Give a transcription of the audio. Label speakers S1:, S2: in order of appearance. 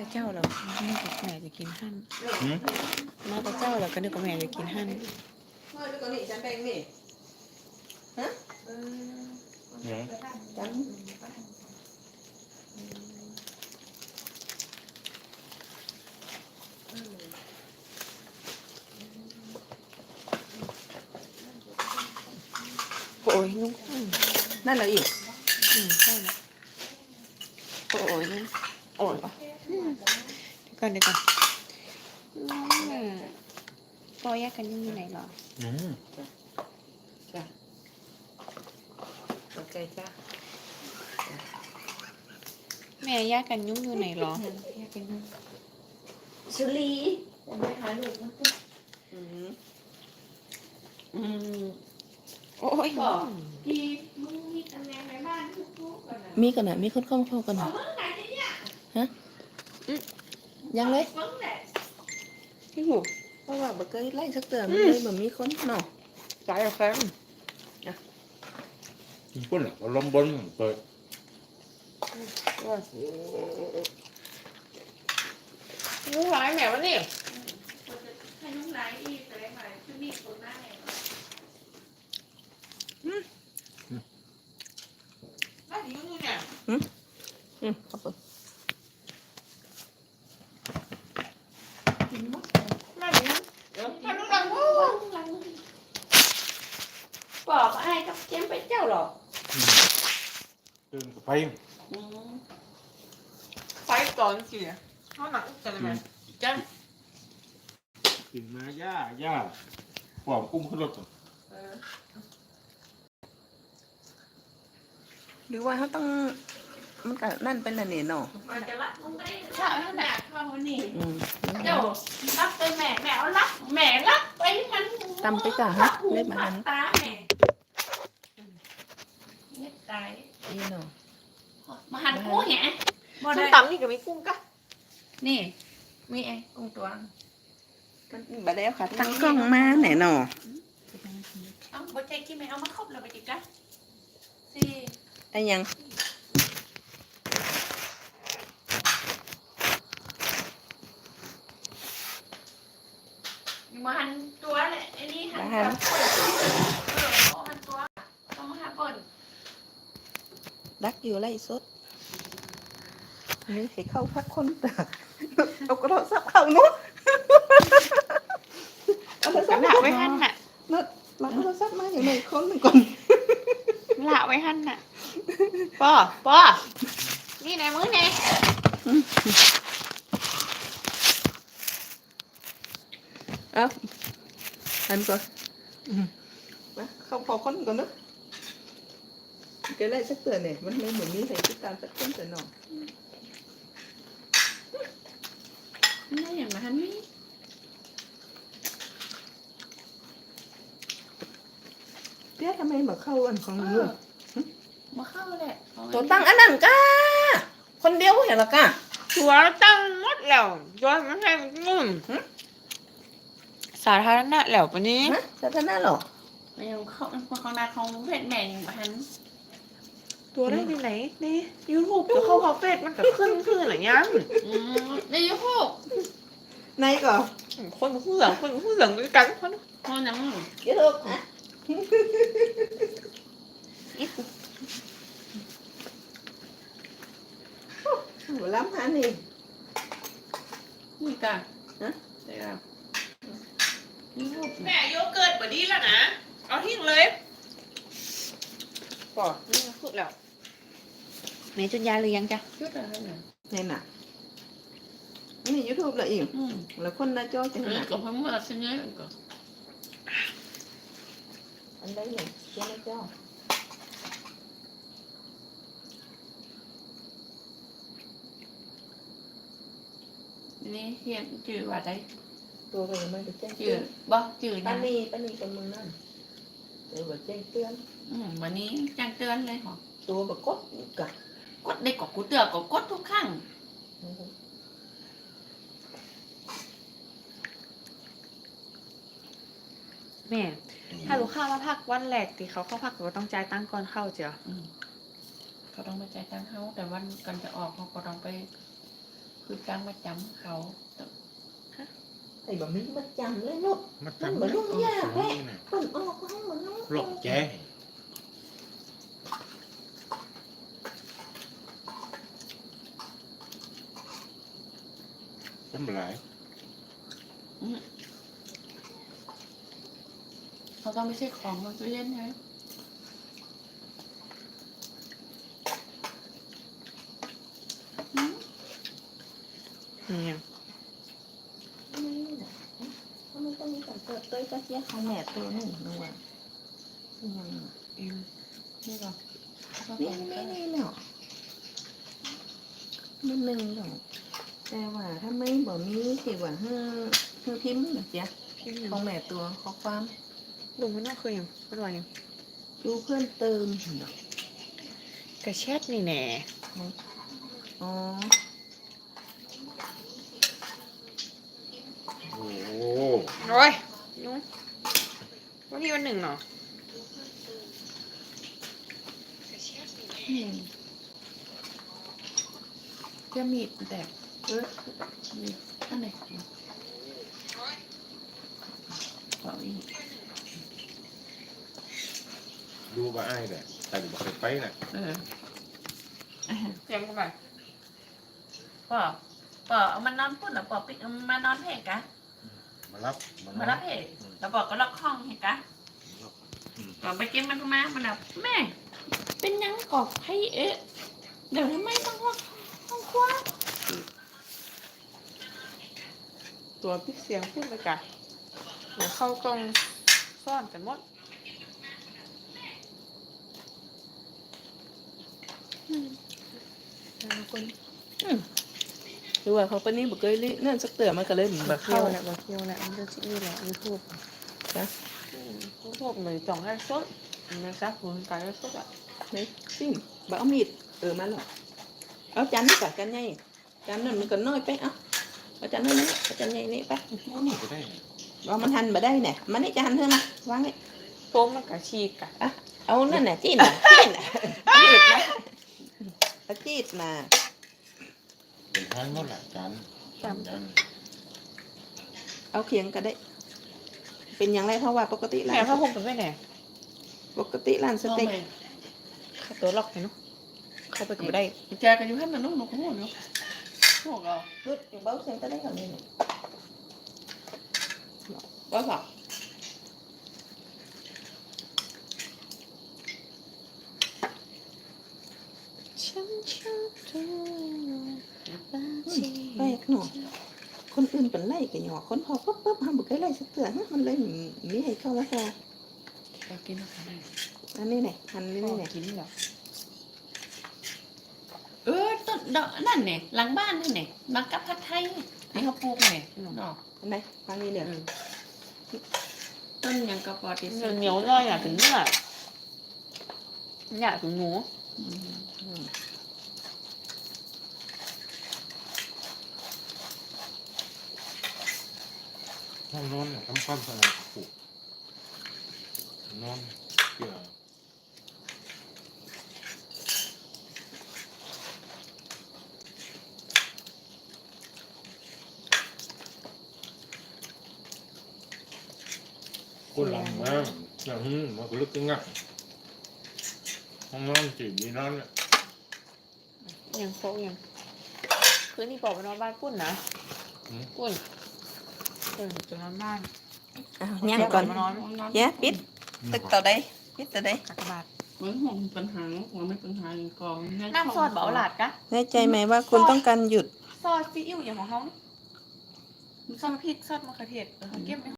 S1: แต่เจ้าเรานึกว่าแม่จะกินหั่น
S2: หืม
S1: มาแต่เจ้าเราก็นึกว่าแม่จะกินหั่น
S3: เฮ้ยแล้วก็นี่ฉันแบ่งนี่ฮะ
S2: หยัง
S3: ฉัน
S1: โอ้ยนุ่งอืม
S3: นั่นเหรออีก
S1: อืมใช่แล้วโอ้ยนุ่งโอ้ยปะอืมเดี๋ยว ก่อนเดี๋ยวก่อนน้องแม่ปอแยกกันยังอยู่ไหนเหรอ
S2: อืม
S3: โอเคจ้า
S1: แม่แยกกันยุ่งอยู่ไหนเหรอ
S4: สุรีผมไปหาลูกมันก็
S3: อืม
S4: อืม
S1: โอ้ย
S4: บอกพี่มึงมีตำแหน่งในบ้านทุกๆก่อนนะ
S3: มีกันนะมีคนเข้าโทรกัน
S4: เอา
S3: นะ
S4: มึงไหนเนี่ย
S3: ยังเลย
S4: มึงแหละ
S1: พี่หู
S3: เพราะว่าบ่เคยไล่สักเตือนมันเลยบ่มีคนเนาะ
S1: สายแฟม
S2: กินปุ่นเอาลมบนเปิด
S1: นุ่งร้ายแม่วะนี่
S4: คนจะให้ลูกไหนอีกแต่ไหนคือมีคนหน้าไหนวะบ้านอยู่เนี่ย
S3: อืมขอบคุณ
S4: กินหมด
S1: มาดิเดี๋ยวทำลูกดังวู้
S4: บอกไอ้กับ เจมไปเจ้าหรอก
S2: ตื่นกับไฟ
S4: อืม
S1: ไฟก่อนสิเขาหนักกันเลยไหมจัง
S2: กินมาย่าย่าปอมกุ้มขึ้นรถก่อน
S4: เออ
S3: หรือว่าเขาต้องมันก็นั่นเป็นอันนี้เนาะ
S4: มันจะรักมึงได้ถ้าขนาดเข้าวันนี้
S3: อืม
S4: เจ้ารักไปแม่แม่เอารักแม่รักไปมัน
S3: ตำไปกะฮะเล็บมาหัน
S4: ตาแม่เล็บตาย
S3: นี่เนาะ
S4: มาหันกูแหะบ่
S1: ส้
S4: ได้
S1: มตำนี่ก็มีกุ้งกะ
S4: นี่ มีไอ้กุ้งตัว
S1: มันแบบแล้วค่ะ
S3: ตั้งกล้องมาไหนเนาะ
S4: เอ้าบ่ใจกินไหมเอามาครบแล้วไปจิกะสิ
S3: ไอ้ยัง
S4: มาหันตัวแหละไอ้นี่หัน
S3: มาหัน
S4: เออเอาหันตัวต้องมาหาเปิ่น
S3: ดักอยู่ไล่สดนี่ให้เข้าพักคนตาเอากระโดดซับเข้านู้นเอาโทรศั
S1: กั
S3: พ
S1: น
S3: ท์
S1: ละ
S3: มา
S1: ไว้หั่นน่ะ
S3: นัดมาโทรศัพท์มาอย่างไรคนหนึ่งก่อน
S1: ละไว้หั่นน่ะปอปอนี่ไหนมือไหน
S3: เอาอันก่อนอืมมาเข้าพอคนก่อนเนอะแก ไล่สักเตือนเนี่ยมันเลยเหมือนมีใครติดตามสักคนแต่หนอ
S4: นี่อย่างมาหันนี่
S3: เปี้ยทำไมมาเข้าอันของ
S4: เอ
S3: ลุ
S4: องมาเข้าแหละเอา
S3: ตัวตั้งอันนั้นก้าคนเดียวเห็นหรอก้า
S1: ตัวตั้งหมดแล้วย้อนมันให้มันงุ่มสาธารณะแล้วปะนี้
S3: ฮะสาธารณะเหรอ
S4: ไม่เอาเข้าข้างหน้าของเพจแม่ยังมาหัน
S1: ตัวได้ที่ไหนนี่ยูทูบก็เข้าคาเฟ่มันก็ขึ้นขึ้นหรือยัง
S4: อืมในยูทูบ
S3: ในก่อน
S1: คนผู้เหลืองคนผู้เหลืองด้วยกันคน
S4: คนนั้น
S3: เกี่ยวกับฮะหัวล้ำหานี่
S4: นี่กัน
S3: ฮะ
S4: เดี๋ยวยูทูบ
S1: แม่โยเกิร์ตบดีแล้วนะ เอาทิ้งเลยปอนี่พูดแล้ว แม่จุนยาหรือยังจ๊ะ
S4: ชุดอะไรเนี่ย
S3: นี่น่ะนี่ยูทูบละอีก
S4: อืม
S3: แล้วคนหน้าจอจะ
S4: อัน
S3: ห
S4: นี้
S3: นัก
S4: ก็เพิ่มมาสัญญาณก็
S3: อันใดเนี่ยเจ้าหน้าจอ
S4: นี่เฮียจืดว่าได้
S3: ตัวก็ยังไม่ได้แจ้ง
S4: จื
S3: เตือ
S4: ด
S3: น
S4: บ่จืด
S3: ป้า
S4: นะ
S3: นีป้านีกับมึงนั่นเดี๋ยวว่าแจ้งเตือน
S4: อืมวันนี้แจ้งเตือนเลยเหรอ
S3: ตัวแบบกดกะ
S4: กดได้กดกูเตือนก็กดทุกครั้ง
S1: แม่ ถ้าลูกค้ามาพักวันแรกที่เขาเข้าพักก็ต้องจ่ายตังค์ก่อนเข้าเจ้า
S4: อืมเขาต้องไปจ่ายตังค์เขาแต่วันก่อนจะออกเขาก็ต้องไปเขคือการมาจำเขา
S3: ไอ้แบบนี้มันจำเลยลูก
S2: มัน
S3: มันเหมือนลูกยากแหละ
S2: น่ะ
S3: คนออกก็ให้เหมือนลูก
S2: หลอกแจ้ ไม่เป็นไร
S4: เขาต้องไม่ใช่ของเราตู้เย็นไง
S1: เนี่ย
S3: นี่แหละเพราะมันต้องมีการเปิดเตยกระเจี๊ยบของแม่ตัวหนึ่งนึงว่ะอืม
S1: เอ็ม
S4: นี่หรอ
S3: นี่นี่นี่เนาะมันหนึ่งดอก แต่ว่าถ้าไม่บ่มีที่ว่าเฮือเฮือพิมพ์นะจ๊ะ
S1: พี่ห
S3: ข
S1: นึ่
S3: องงแม่ตัวของความ
S1: ลุงมันน่าเคยยังไม่รู้ยัง
S3: ดูเพื่อนเติมเนาะ
S1: กระแชทนี่แน่
S3: อ๋อ
S2: โอ้โห
S1: โอ้ยยุ้งวันนี้วันหนึ่งเนาะ
S3: อืม
S4: จะมีดแต่
S3: เออ
S4: มีดอันไหนเอาอีก
S2: ดูว่าไอ้เนี่ยแต่ดูบอกไปน่ะ
S4: เออ
S1: เตรียมเข้าไป
S4: ปอปอเอามันนอนพุ่นเหรอปอปิดเอามานอนเพกกะ
S2: มารับ
S4: มารับเพกแล้วปอก็ล็อกห้องเห็นกะปอไปกินมันทำไมมันแบบแม่ เป็นยังกอบให้เอ๊ะเดี๋ยวทำไมต้องล็อกห้องครัว
S1: ตัวพิกเสียงพูดไปกันเดี๋ยวเข้ากล้องซ่อนกันหมดอืมแล้วคน
S3: หรือว่าเขาปานนี้บ่เคยลินั่นสักเตือมันก็เลยเหมือนแบบ
S1: เที่ย
S3: เข้าว
S1: แหละบ่เที่ยวแหละมันจะชื่อแหละยูทูบ
S3: นะ
S1: ยูทูบเลยจ่องได้สดมันซักหัวกายได้สดอะ
S3: นี่จริงบ่เอามีดเออมาหรอกเอาจานนี่กับจานใหญ่จานนั้นมันก็น้อยไปเอาเอาจานน้อยนี้เอาจานใหญ่นี่ไป
S2: โอ้นี่ก็ได้
S3: ว่ามันหันมาได้เนี่ยมันนี่จานเธอมาวางนี่
S1: โป้มมันกะชีกอะ
S3: เอานั่นน่ะจี้น่ะจี้น่ะจีดนะเอาจีดมา
S2: เป็นห้างโน่นแหละจานจาน
S3: เอาเขียงก็ได้ เป็นอย่างไรเพราะว่าปกติ
S1: แม่
S3: ร้าน
S1: ผ้าห่มเป็นไม่แน่
S3: ปกติร้านสเต็ก
S1: ตัวล็อกเห็นเนาะเข้าไปก็ไม่ได้
S4: แจกันอยู่ให้มันนุ่มหนุกหัวเนาะ พวกเรา
S3: รุดอยู่เบ้าเสียงก็ได้ก่อนนี่เนี่ยว่าเปล่า
S1: ฉันชอบเธอบ้าจี
S3: แปลกหน่อยคนอื่นเป็นไล่กันอยู่คนพอปุ๊บปุ๊บห้ามบุกไล่สักเตือนมันเลยมีให้เข้ามาพอ
S4: เรากินอะไร
S3: อันนี้ไหนอันนี้
S1: ไม่
S3: ไหน
S1: กินเหรอ
S4: เออ ต้นดอกนั่นเนี่ยหลังบ้านนั่นเนี่ยมักกับผัดไทยนี่เขาปลูกเนี่ยเนาะ
S3: อันไหนฟังนี่เดี๋ยว
S4: ต้นยังกระปอติ
S1: เหนียวเหนียวเลยอะถึงเนื้อเนี่ยถึงหนู
S2: ห้องนอนเนี่ยทำความสะอาดปลูกนอนเกี่ยว คนหลังมาอย่างนี้มันก็ลึกจังอะห้องนอนจีบมีนอนเนี่ย
S1: ยังโฟกยังคืนนี้บอกไปนอนบ้านปุ้นนะปุ้นเออจะนอนบ้าน
S3: อ้าวย่างก่อน
S1: มานอน
S3: แย่ปิดตึกต่อได้ปิดต่อได้
S1: กากบาท
S4: เหมือนห่วงปัญหาห่วงไม่ปัญหาอย่างกอง
S1: น้ำซอสเบาหลาดกะ
S3: แน่ใจไหมว่าคุณต้องการหยุด
S1: ซอสซีอิ๊วอย่างของเขานี่ซอสพริกซอสมะเขือเทศเออเก็บไหม